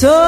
So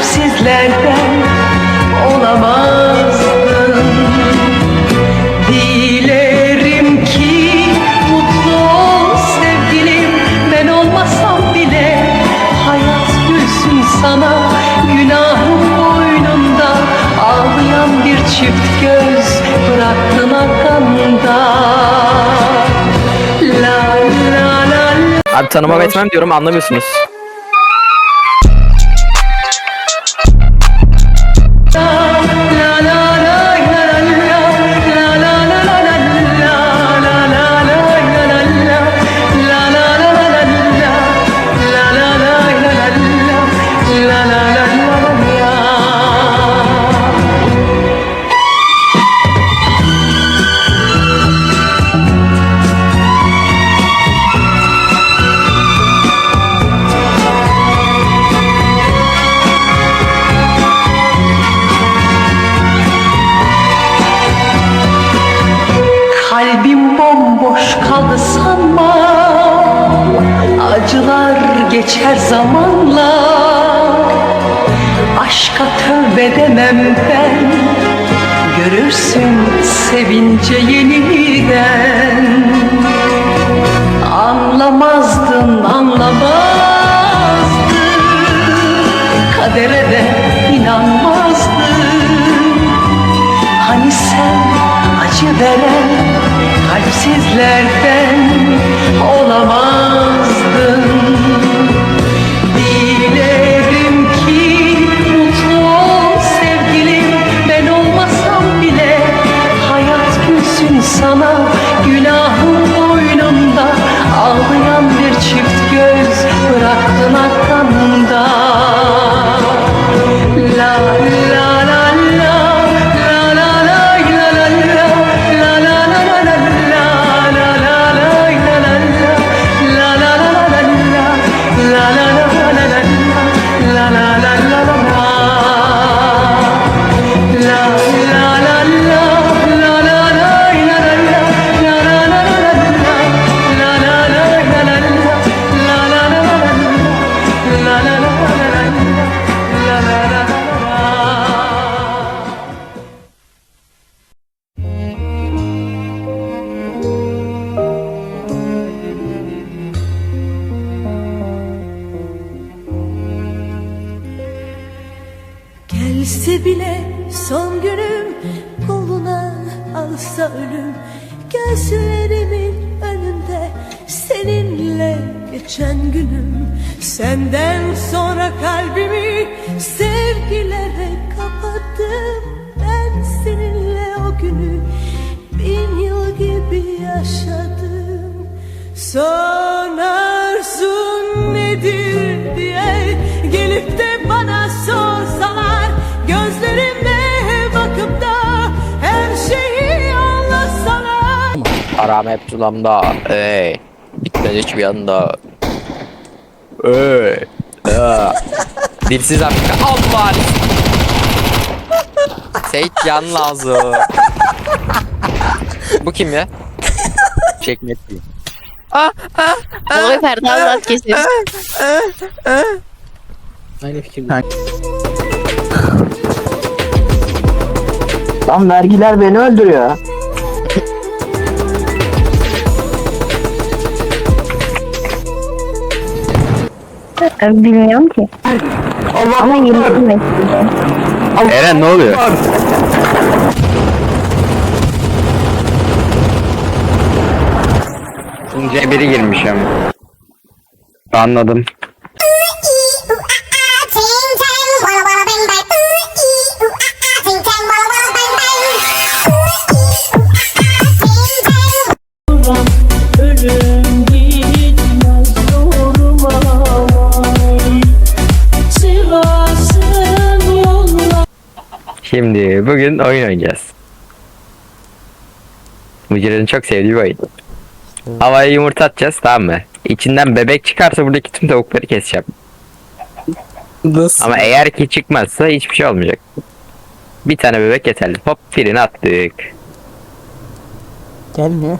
kalpsizlerden olamazdın. Dilerim ki mutlu ol sevgilim. Ben olmasam bile hayat gülsün sana. Günahım boynunda ağlayan bir çift göz Bıraktın arkamda. La la la la. Abi tanıma etmem diyorum anlamıyorsunuz. Geçer zamanla. Aşka tövbe demem ben. Görürsün sevince yeniden. Anlamazdın anlamazdın. Kadere de inanmazdın. Hani sen acı veren kalpsizlerden olamazdın Gelse bile son günüm koluna alsa ölüm. Gözlerimin önünde seninle geçen günüm. Senden sonra kalbimi Aram hep tulamda. Ey. Bitmez hiçbir yanda. Ey. Aa. Dilsiz Afrika. Allah. Seyit can lazım. Bu kim ya? Çekmet değil. Oy Ferdi Azat kesin. Aynı fikirde. Ha. Lan vergiler beni öldürüyor. Bilmiyorum ki. Ama yıllarım mesleği. Eren ne oluyor? İnce biri girmiş ama. Anladım. Şimdi bugün oyun oynayacağız. Mücir'in çok sevdiği bir oyun. Havaya yumurta atacağız tamam mı? İçinden bebek çıkarsa buradaki tüm tavukları keseceğim. Nasıl? Ama eğer ki çıkmazsa hiçbir şey olmayacak. Bir tane bebek yeterli. Hop firini attık. Gelmiyor.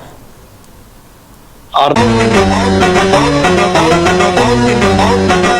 sonun